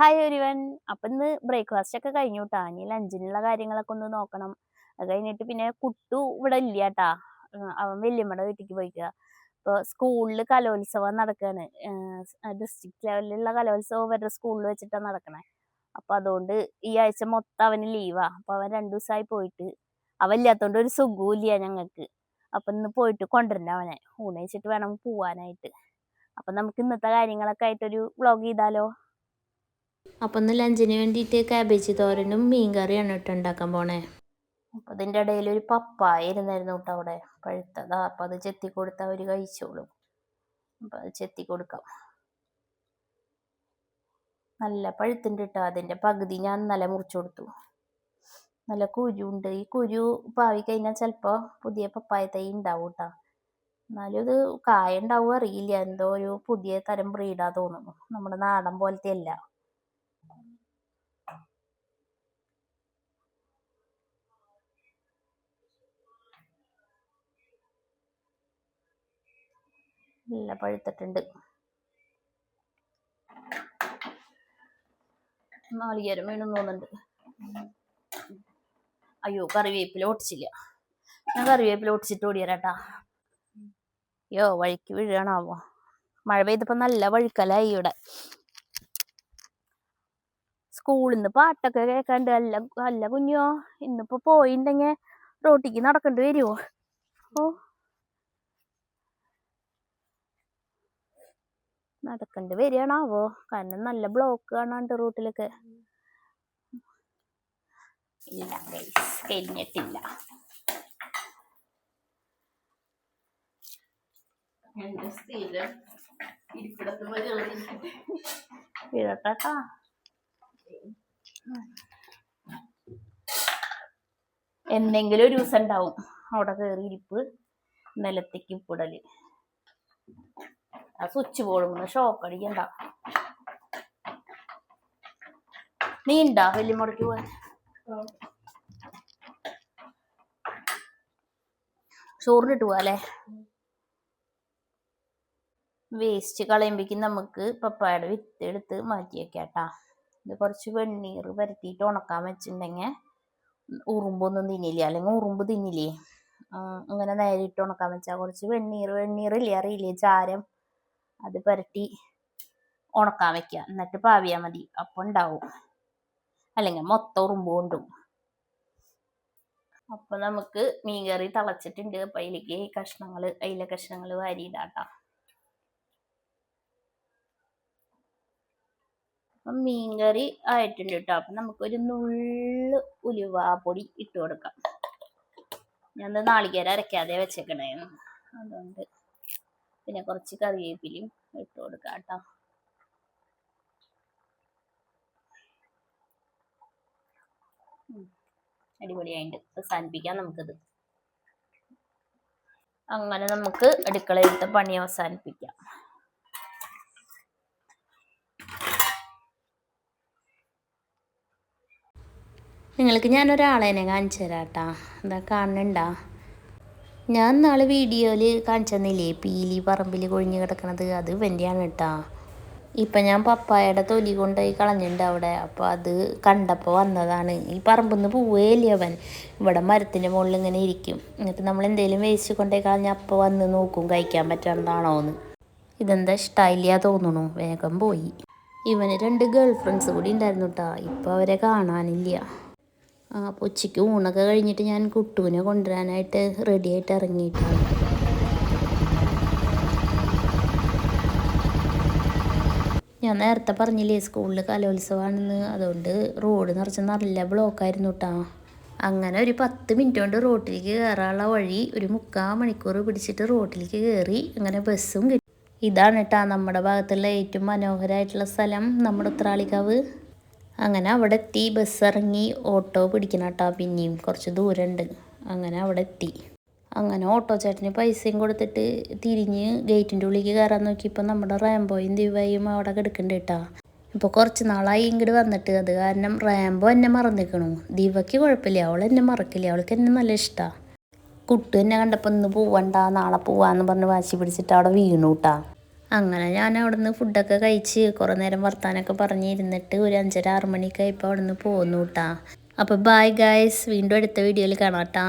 Hi ഒരുവൻ അപ്പൊ ഇന്ന് ബ്രേക്ക്ഫാസ്റ്റ് ഒക്കെ കഴിഞ്ഞു കേട്ടാ ഇനി ലഞ്ചിനുള്ള കാര്യങ്ങളൊക്കെ ഒന്ന് നോക്കണം. അത് കഴിഞ്ഞിട്ട് പിന്നെ കുട്ടു ഇവിടെ ഇല്ല കേട്ടാ അവൻ വല്യമ്മയുടെ വീട്ടിലേക്ക് പോയിക്കുക ഇപ്പൊ സ്കൂളിൽ കലോത്സവം നടക്കാണ്. ഡിസ്ട്രിക്ട് ലെവലിലുള്ള കലോത്സവം ഇവരുടെ സ്കൂളിൽ വെച്ചിട്ടാണ് നടക്കണേ. അപ്പൊ അതുകൊണ്ട് ഈ ആഴ്ച മൊത്തം അവന് ലീവാ അപ്പൊ അവൻ രണ്ടു ദിവസമായി പോയിട്ട്. അവൻ ഇല്ലാത്തോണ്ട് ഒരു സുഖവും ഇല്ല ഞങ്ങൾക്ക് അപ്പൊ ഇന്ന് പോയിട്ട് കൊണ്ടുവരണ്ട അവനെ. ഊണയിച്ചിട്ട് വേണം പോവാനായിട്ട്. അപ്പൊ നമുക്ക് ഇന്നത്തെ കാര്യങ്ങളൊക്കെ ആയിട്ടൊരു വ്ളോഗ് ചെയ്താലോ? അപ്പം ഒന്ന് ലഞ്ചിന് വേണ്ടിയിട്ട് കാബേജ് തോരനും മീൻ കറിയാണ് കേട്ടോ ഉണ്ടാക്കാൻ പോണേ. അപ്പൊ അതിന്റെ ഇടയിൽ ഒരു പപ്പായ ഇരുന്നായിരുന്നു കേട്ടോ അവിടെ. പഴുത്തതാ. അപ്പൊ അത് ചെത്തി കൊടുത്താൽ അവർ കഴിച്ചോളും. അപ്പൊ അത് ചെത്തി കൊടുക്കാം. നല്ല പഴുത്തുണ്ട് കേട്ടോ. അതിന്റെ പകുതി ഞാൻ നല്ല മുറിച്ചു കൊടുത്തു. നല്ല കുരുണ്ട് ഈ കുരു പാവി കഴിഞ്ഞാൽ ചിലപ്പോ പുതിയ പപ്പായ തൈ ഉണ്ടാവും കേട്ടോ. എന്നാലും ഇത് കായ ഉണ്ടാവും അറിയില്ല. എന്തോ ഒരു പുതിയ തരം ബ്രീഡാ തോന്നുന്നു. നമ്മുടെ നാടൻ പോലത്തെ അല്ല നല്ല പഴുത്തിട്ടുണ്ട്. നാളികേരം വീണു തോന്നുന്നുണ്ട്. അയ്യോ കറിവേപ്പില ഒട്ടിച്ചില്ല. ഞാൻ കറിവേപ്പില ഒട്ടിച്ചിട്ട് ഓടിയരാട്ടാ അയ്യോ വഴിക്ക് വീഴണാവോ. മഴ പെയ്തപ്പോ നല്ല വഴുക്കലായി ഇവിടെ. സ്കൂളിൽ നിന്ന് പാട്ടൊക്കെ കേൾക്കാണ്ട് അല്ല അല്ല കുഞ്ഞോ ഇന്നിപ്പോ പോയിണ്ടെങ്കിൽ റോട്ടിക്ക് നടക്കേണ്ടി വരുമോ ഓ നടക്കണ്ട്. വരികയാണാവോ? കാരണം നല്ല ബ്ലോക്ക് കാണാണ്ട് റൂട്ടിലൊക്കെ. ഇല്ല കഴിഞ്ഞിട്ടില്ല. വീഴട്ടാ എന്തെങ്കിലും ഒരു ദിവസം ഉണ്ടാവും. അവിടെ കയറി ഇരിപ്പ് നിലത്തേക്ക് ഇപ്പിടൽ. ആ സ്വിച്ച് ബോർഡ് ഷോക്ക് അടിക്കണ്ട. നീ ഉണ്ടാ വെല്ലിമുടക്ക് പോവാൻ. ചോറിനിട്ട് പോവാല്ലേ? വേസ്റ്റ് കളയുമ്പോഴേക്കും നമുക്ക് പപ്പായുടെ വിത്ത് എടുത്ത് മാറ്റി വെക്കാട്ടാ. ഇത് കുറച്ച് വെണ്ണീർ പരത്തിയിട്ട് ഉണക്കാൻ വെച്ചിട്ടുണ്ടെങ്കിൽ ഉറുമ്പൊന്നും തിന്നില്ല? അല്ലെങ്കിൽ ഉറുമ്പ് തിന്നില്ലേ? അങ്ങനെ നേരിട്ട് ഉണക്കാൻ വെച്ചാൽ കുറച്ച് വെണ്ണീർ വെണ്ണീറില്ലേ? അറിയില്ലേ? ചാരം. അത് പുരട്ടി ഉണക്കാൻ വെക്കുക. എന്നിട്ട് പാവിയാൽ മതി. അപ്പം ഉണ്ടാവും. അല്ലെങ്കിൽ മൊത്തം ഉറുമ്പ് കൊണ്ടും. അപ്പൊ നമുക്ക് മീൻകറി തിളച്ചിട്ടുണ്ട്. അപ്പൊ അതിലേക്ക് കഷ്ണങ്ങൾ അതിലെ കഷ്ണങ്ങൾ വാരി അപ്പം മീൻകറി ആയിട്ടുണ്ട് കേട്ടോ. അപ്പം നമുക്കൊരു നുള്ള് ഉലുവാപ്പൊടി ഇട്ട് കൊടുക്കാം. ഞാൻ നാളികേരം അരക്കാതെ വെച്ചേക്കണേ. അതുകൊണ്ട് പിന്നെ കുറച്ച് കറിവേപ്പിലയും ഇട്ട് കൊടുക്കാം കേട്ടോ. അടിപൊളിയായിട്ട് അവസാനിപ്പിക്കാം നമുക്കിത്. അങ്ങനെ നമുക്ക് അടുക്കളയിലത്തെ പണി അവസാനിപ്പിക്കാം. നിങ്ങൾക്ക് ഞാനൊരാളേനെ കാണിച്ചു തരാം കേട്ടാ. എന്താ കാണുന്നുണ്ടാ? ഞാൻ നാളെ വീഡിയോയിൽ കാണിച്ചു തന്നില്ലേ പീലി പറമ്പിൽ കൊഴിഞ്ഞ് കിടക്കണത്. അത് ഇവന്റെയാണ് കേട്ടാ. ഇപ്പം ഞാൻ പപ്പായയുടെ തൊലി കൊണ്ടുപോയി കളഞ്ഞിട്ടുണ്ട് അവിടെ. അപ്പോൾ അത് കണ്ടപ്പോൾ വന്നതാണ്. ഈ പറമ്പിൽ നിന്ന് പോവുകയില്ല അവൻ? ഇവിടെ മരത്തിന്റെ മുകളിൽ ഇങ്ങനെ ഇരിക്കും. എന്നിട്ട് നമ്മൾ എന്തെങ്കിലും വേസ്റ്റ് കൊണ്ടുപോയി കളഞ്ഞാൽ അപ്പോൾ വന്ന് നോക്കും കഴിക്കാൻ പറ്റാണ്ടാണോ എന്ന് ഇതെന്താ ഇഷ്ടമായില്ല തോന്നണു. വേഗം പോയി. ഇവന് രണ്ട് ഗേൾ ഫ്രണ്ട്സ് കൂടി ഉണ്ടായിരുന്നു കേട്ടോ. ഇപ്പോൾ അവരെ കാണാനില്ല. അപ്പോൾ ഉച്ചയ്ക്ക് ഊണൊക്കെ കഴിഞ്ഞിട്ട് ഞാൻ കുട്ടുവിനെ കൊണ്ടുവരാനായിട്ട് റെഡിയായിട്ട് ഇറങ്ങിയിട്ടാണ്. ഞാൻ നേരത്തെ പറഞ്ഞില്ലേ സ്കൂളിൽ കലോത്സവമാണെന്ന് അതുകൊണ്ട് റോഡ് നിറച്ച് നല്ല ബ്ലോക്കായിരുന്നു കേട്ടോ അങ്ങനെ ഒരു പത്ത് മിനിറ്റ് കൊണ്ട് റോട്ടിലേക്ക് കയറാനുള്ള വഴി ഒരു മുക്കാൽ മണിക്കൂർ പിടിച്ചിട്ട് റോട്ടിലേക്ക് കയറി അങ്ങനെ ബസ്സും കിട്ടി. ഇതാണ് കേട്ടോ നമ്മുടെ ഭാഗത്തുള്ള ഏറ്റവും മനോഹരമായിട്ടുള്ള സ്ഥലം നമ്മുടെ ഉത്രാളിക്കാവ്. അങ്ങനെ അവിടെ എത്തി ബസ് ഇറങ്ങി ഓട്ടോ പിടിക്കണം കേട്ടോ. പിന്നെയും കുറച്ച് ദൂരമുണ്ട്. അങ്ങനെ അവിടെ എത്തി. അങ്ങനെ ഓട്ടോ ചേട്ടന് പൈസയും കൊടുത്തിട്ട് തിരിഞ്ഞ് ഗേറ്റിന്റെ ഉള്ളിലേക്ക് കയറാൻ നോക്കിയപ്പോൾ നമ്മുടെ റാംബോയും ദിവയും അവിടെ കിടക്കുന്നുണ്ട് കേട്ടോ. ഇപ്പോൾ കുറച്ച് നാളായി ഇങ്ങോട്ട് വന്നിട്ട്. അത് കാരണം റാംബോ എന്നെ മറന്നിക്കണു. ദിവയ്ക്ക് കുഴപ്പമില്ല. അവൾ എന്നെ മറക്കില്ല. അവൾക്ക് എന്നെ നല്ല ഇഷ്ടമാണ് കുട്ടു എന്നെ കണ്ടപ്പോൾ ഇന്ന് പോവണ്ട നാളെ പോവാന്ന് പറഞ്ഞ് വാശി പിടിച്ചിട്ട് അവിടെ വീണു കേട്ടാ. അങ്ങനെ ഞാൻ അവിടെ നിന്ന് ഫുഡൊക്കെ കഴിച്ച് കുറേ നേരം വർത്താനൊക്കെ പറഞ്ഞിരുന്നിട്ട് ഒരു അഞ്ചര ആറ് മണിയൊക്കെ ആയപ്പോൾ അവിടെ നിന്ന് പോന്നു കേട്ടാ അപ്പോൾ ബായ് ഗായ്സ് വീണ്ടും അടുത്ത വീഡിയോയിൽ കാണാം കേട്ടാ